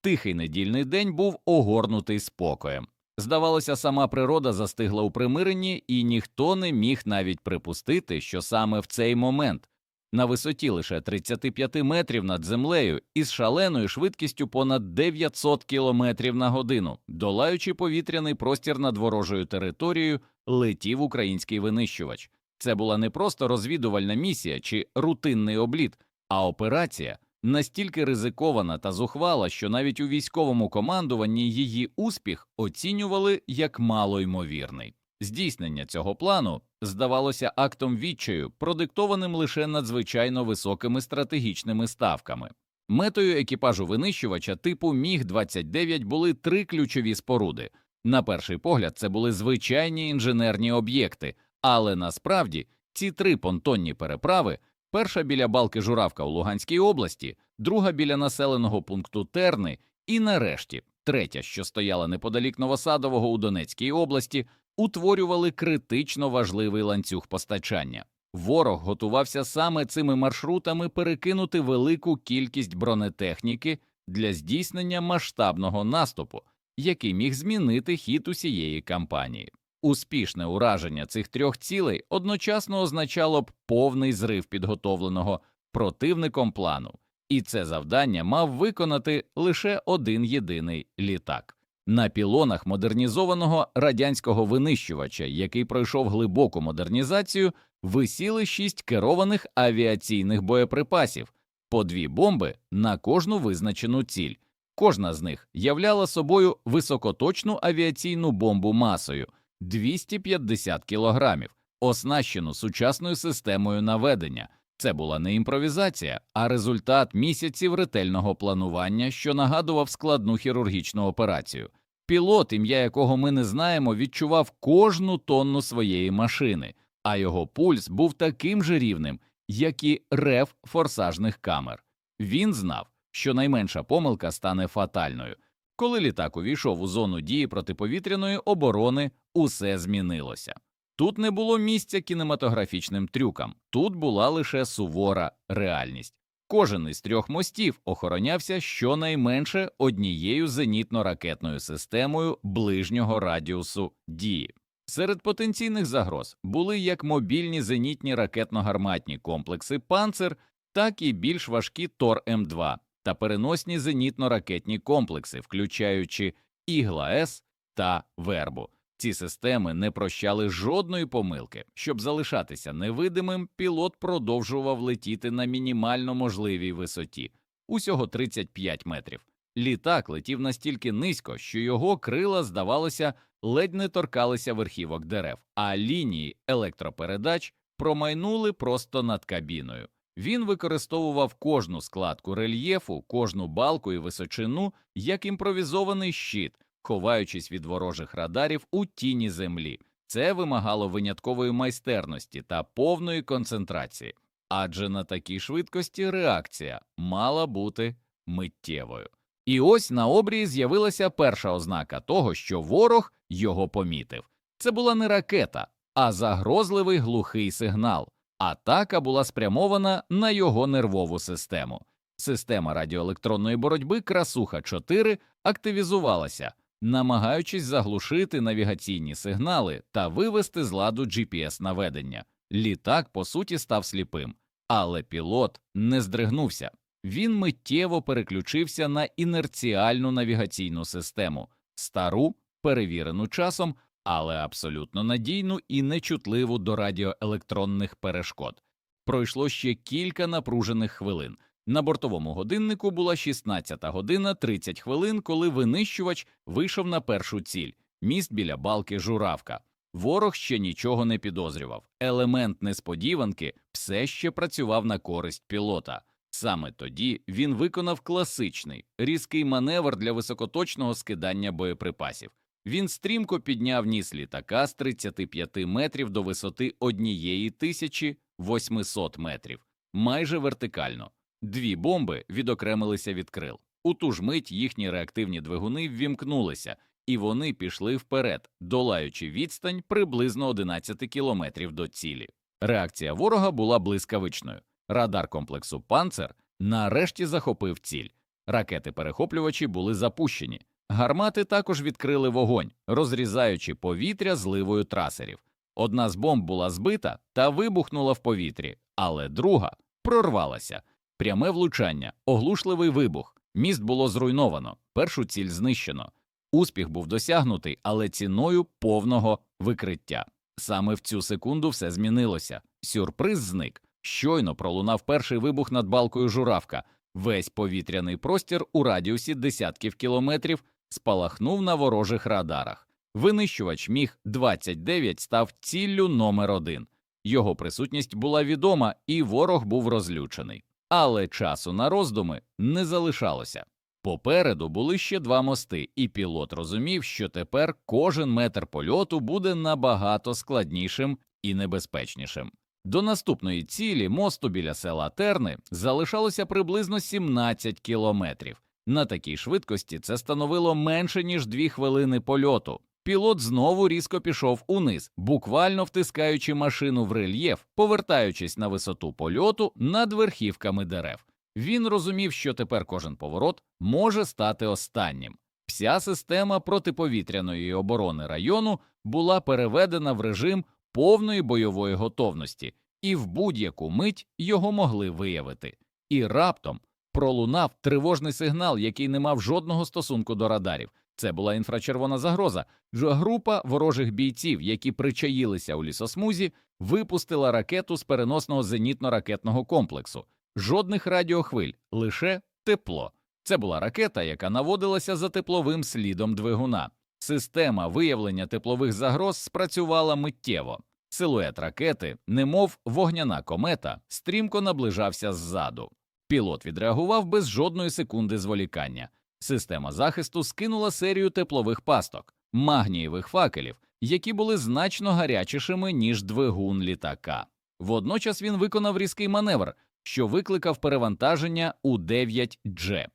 Тихий недільний день був огорнутий спокоєм. Здавалося, сама природа застигла у примиренні, і ніхто не міг навіть припустити, що саме в цей момент, на висоті лише 35 метрів над землею із шаленою швидкістю понад 900 кілометрів на годину, долаючи повітряний простір над ворожою територією, летів український винищувач. Це була не просто розвідувальна місія чи рутинний обліт, а операція настільки ризикована та зухвала, що навіть у військовому командуванні її успіх оцінювали як малоймовірний. Здійснення цього плану здавалося актом відчаю, продиктованим лише надзвичайно високими стратегічними ставками. Метою екіпажу винищувача типу Міг 29 були три ключові споруди. На перший погляд, це були звичайні інженерні об'єкти, але насправді ці три понтонні переправи перша біля балки Журавка у Луганській області, друга біля населеного пункту Терни, і нарешті третя, що стояла неподалік Новосадового у Донецькій області, утворювали критично важливий ланцюг постачання. Ворог готувався саме цими маршрутами перекинути велику кількість бронетехніки для здійснення масштабного наступу, який міг змінити хід усієї кампанії. Успішне ураження цих трьох цілей одночасно означало б повний зрив підготовленого противником плану, і це завдання мав виконати лише один єдиний літак. На пілонах модернізованого радянського винищувача, який пройшов глибоку модернізацію, висіли шість керованих авіаційних боєприпасів, по дві бомби на кожну визначену ціль. Кожна з них являла собою високоточну авіаційну бомбу масою 250 кілограмів, оснащену сучасною системою наведення. Це була не імпровізація, а результат місяців ретельного планування, що нагадував складну хірургічну операцію. Пілот, ім'я якого ми не знаємо, відчував кожну тонну своєї машини, а його пульс був таким же рівним, як і рев форсажних камер. Він знав, що найменша помилка стане фатальною. Коли літак увійшов у зону дії протиповітряної оборони, усе змінилося. Тут не було місця кінематографічним трюкам, тут була лише сувора реальність. Кожен із трьох мостів охоронявся щонайменше однією зенітно-ракетною системою ближнього радіусу дії. Серед потенційних загроз були як мобільні зенітні ракетно-гарматні комплекси Панцер, так і більш важкі Тор М2 та переносні зенітно-ракетні комплекси, включаючи Ігла С та Вербу. Ці системи не прощали жодної помилки. Щоб залишатися невидимим, пілот продовжував летіти на мінімально можливій висоті усього 35 метрів. Літак летів настільки низько, що його крила, здавалося, ледь не торкалися верхівок дерев, а лінії електропередач промайнули просто над кабіною. Він використовував кожну складку рельєфу, кожну балку і височину як імпровізований щит, ховаючись від ворожих радарів у тіні землі. Це вимагало виняткової майстерності та повної концентрації, адже на такій швидкості реакція мала бути миттєвою. І ось на обрії з'явилася перша ознака того, що ворог його помітив. Це була не ракета, а загрозливий глухий сигнал. Атака була спрямована на його нервову систему. Система радіоелектронної боротьби Красуха 4 активізувалася, намагаючись заглушити навігаційні сигнали та вивести з ладу GPS наведення. Літак, по суті, став сліпим, але пілот не здригнувся. Він миттєво переключився на інерціальну навігаційну систему, стару, перевірену часом, але абсолютно надійну і нечутливу до радіоелектронних перешкод. Пройшло ще кілька напружених хвилин. На бортовому годиннику була 16 година 30 хвилин, коли винищувач вийшов на першу ціль міст біля балки Журавка. Ворог ще нічого не підозрював. Елемент несподіванки все ще працював на користь пілота. Саме тоді він виконав класичний різкий маневр для високоточного скидання боєприпасів. Він стрімко підняв ніс літака з 35 метрів до висоти однієї тисячі 800 метрів, майже вертикально. Дві бомби відокремилися від крил. У ту ж мить їхні реактивні двигуни ввімкнулися, і вони пішли вперед, долаючи відстань приблизно 11 кілометрів до цілі. Реакція ворога була блискавичною. Радар комплексу Панцер нарешті захопив ціль. Ракети-перехоплювачі були запущені. Гармати також відкрили вогонь, розрізаючи повітря зливою трасерів. Одна з бомб була збита та вибухнула в повітрі, але друга прорвалася. Пряме влучання, оглушливий вибух. Міст було зруйновано, першу ціль знищено. Успіх був досягнутий, але ціною повного викриття. Саме в цю секунду все змінилося. Сюрприз зник. Щойно пролунав перший вибух над балкою журавка. Весь повітряний простір у радіусі десятків кілометрів спалахнув на ворожих радарах. Винищувач міг 29 став ціллю номер один. Його присутність була відома, і ворог був розлючений. Але часу на роздуми не залишалося. Попереду були ще два мости, і пілот розумів, що тепер кожен метр польоту буде набагато складнішим і небезпечнішим. До наступної цілі мосту біля села Терни залишалося приблизно 17 кілометрів. На такій швидкості це становило менше ніж дві хвилини польоту. Пілот знову різко пішов униз, буквально втискаючи машину в рельєф, повертаючись на висоту польоту над верхівками дерев. Він розумів, що тепер кожен поворот може стати останнім. Вся система протиповітряної оборони району була переведена в режим повної бойової готовності, і в будь-яку мить його могли виявити. І раптом пролунав тривожний сигнал, який не мав жодного стосунку до радарів. Це була інфрачервона загроза. Група ворожих бійців, які причаїлися у лісосмузі, випустила ракету з переносного зенітно-ракетного комплексу. Жодних радіохвиль, лише тепло. Це була ракета, яка наводилася за тепловим слідом двигуна. Система виявлення теплових загроз спрацювала миттєво. Силует ракети, немов вогняна комета, стрімко наближався ззаду. Пілот відреагував без жодної секунди зволікання. Система захисту скинула серію теплових пасток, магнієвих факелів, які були значно гарячішими, ніж двигун літака. Водночас він виконав різкий маневр, що викликав перевантаження у 9G.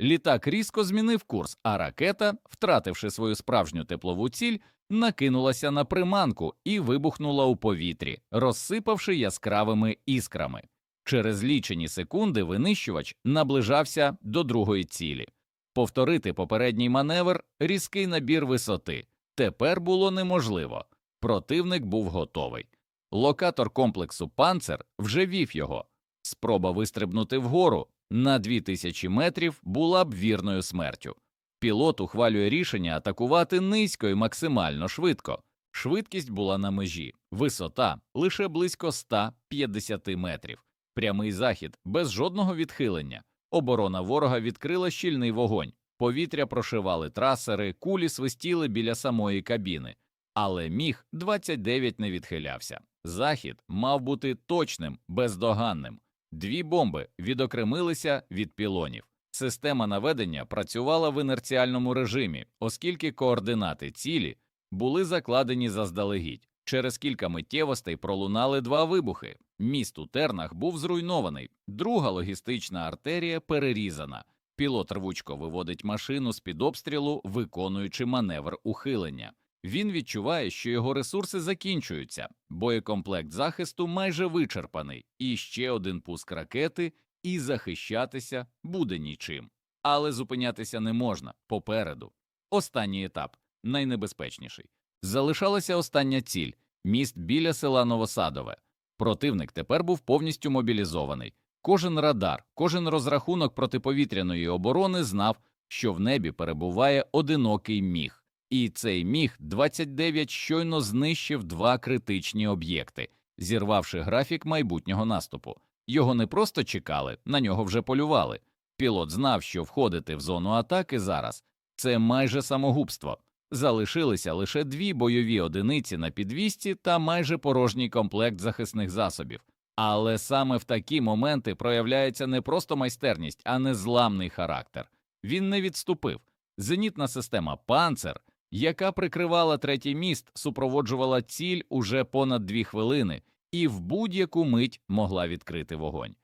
Літак різко змінив курс, а ракета, втративши свою справжню теплову ціль, накинулася на приманку і вибухнула у повітрі, розсипавши яскравими іскрами. Через лічені секунди винищувач наближався до другої цілі. Повторити попередній маневр, різкий набір висоти, тепер було неможливо. Противник був готовий. Локатор комплексу Панцер вже вів його. Спроба вистрибнути вгору на 2000 метрів була б вірною смертю. Пілот ухвалює рішення атакувати низько і максимально швидко. Швидкість була на межі, висота лише близько 150 метрів, прямий захід без жодного відхилення. Оборона ворога відкрила щільний вогонь, повітря прошивали трасери, кулі свистіли біля самої кабіни, але міг 29 не відхилявся. Захід мав бути точним, бездоганним. Дві бомби відокремилися від пілонів. Система наведення працювала в інерціальному режимі, оскільки координати цілі були закладені заздалегідь. Через кілька миттєвостей пролунали два вибухи. Міст у тернах був зруйнований, друга логістична артерія перерізана. Пілот рвучко виводить машину з під обстрілу, виконуючи маневр ухилення. Він відчуває, що його ресурси закінчуються, боєкомплект захисту майже вичерпаний, і ще один пуск ракети, і захищатися буде нічим. Але зупинятися не можна попереду. Останній етап найнебезпечніший. Залишалася остання ціль міст біля села Новосадове. Противник тепер був повністю мобілізований. Кожен радар, кожен розрахунок протиповітряної оборони знав, що в небі перебуває одинокий міг. І цей міг 29 щойно знищив два критичні об'єкти, зірвавши графік майбутнього наступу. Його не просто чекали, на нього вже полювали. Пілот знав, що входити в зону атаки зараз це майже самогубство. Залишилися лише дві бойові одиниці на підвісті та майже порожній комплект захисних засобів. Але саме в такі моменти проявляється не просто майстерність, а незламний характер. Він не відступив. Зенітна система Панцер, яка прикривала третій міст, супроводжувала ціль уже понад дві хвилини і в будь-яку мить могла відкрити вогонь.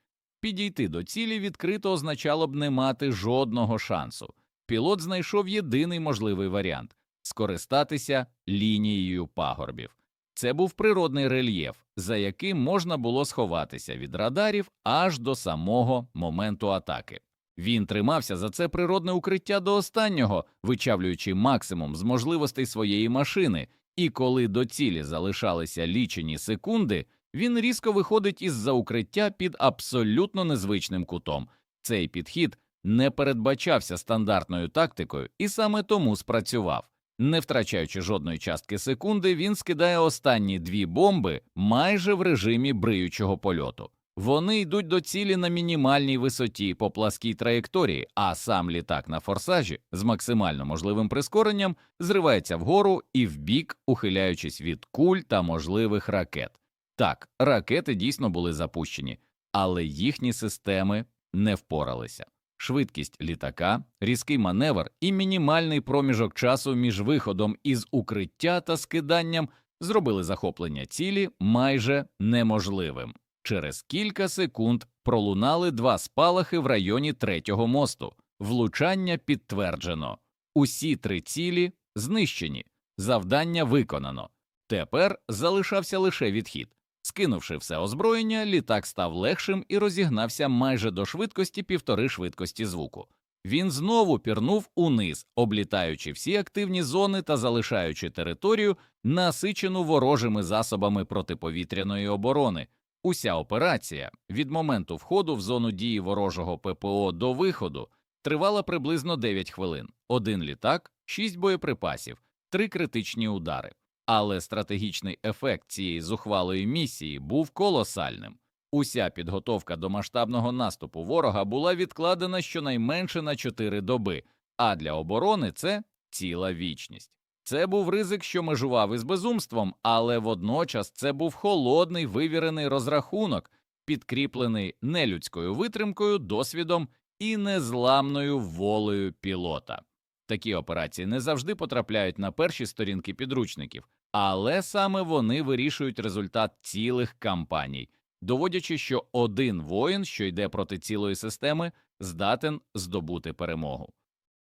Підійти до цілі відкрито означало б не мати жодного шансу. Пілот знайшов єдиний можливий варіант скористатися лінією пагорбів. Це був природний рельєф, за яким можна було сховатися від радарів аж до самого моменту атаки. Він тримався за це природне укриття до останнього, вичавлюючи максимум з можливостей своєї машини, і коли до цілі залишалися лічені секунди, він різко виходить із-за укриття під абсолютно незвичним кутом. Цей підхід не передбачався стандартною тактикою і саме тому спрацював. Не втрачаючи жодної частки секунди, він скидає останні дві бомби майже в режимі бриючого польоту. Вони йдуть до цілі на мінімальній висоті по пласкій траєкторії, а сам літак на форсажі з максимально можливим прискоренням зривається вгору і вбік, ухиляючись від куль та можливих ракет. Так, ракети дійсно були запущені, але їхні системи не впоралися. Швидкість літака, різкий маневр і мінімальний проміжок часу між виходом із укриття та скиданням зробили захоплення цілі майже неможливим. Через кілька секунд пролунали два спалахи в районі третього мосту. Влучання підтверджено. Усі три цілі знищені. Завдання виконано. Тепер залишався лише відхід. Скинувши все озброєння, літак став легшим і розігнався майже до швидкості півтори швидкості звуку. Він знову пірнув униз, облітаючи всі активні зони та залишаючи територію, насичену ворожими засобами протиповітряної оборони. Уся операція від моменту входу в зону дії ворожого ППО до виходу тривала приблизно 9 хвилин, один літак, 6 боєприпасів, 3 критичні удари. Але стратегічний ефект цієї зухвалої місії був колосальним. Уся підготовка до масштабного наступу ворога була відкладена щонайменше на 4 доби, а для оборони це ціла вічність. Це був ризик, що межував із безумством, але водночас це був холодний вивірений розрахунок, підкріплений нелюдською витримкою, досвідом і незламною волею пілота. Такі операції не завжди потрапляють на перші сторінки підручників, але саме вони вирішують результат цілих кампаній, доводячи, що один воїн, що йде проти цілої системи, здатен здобути перемогу.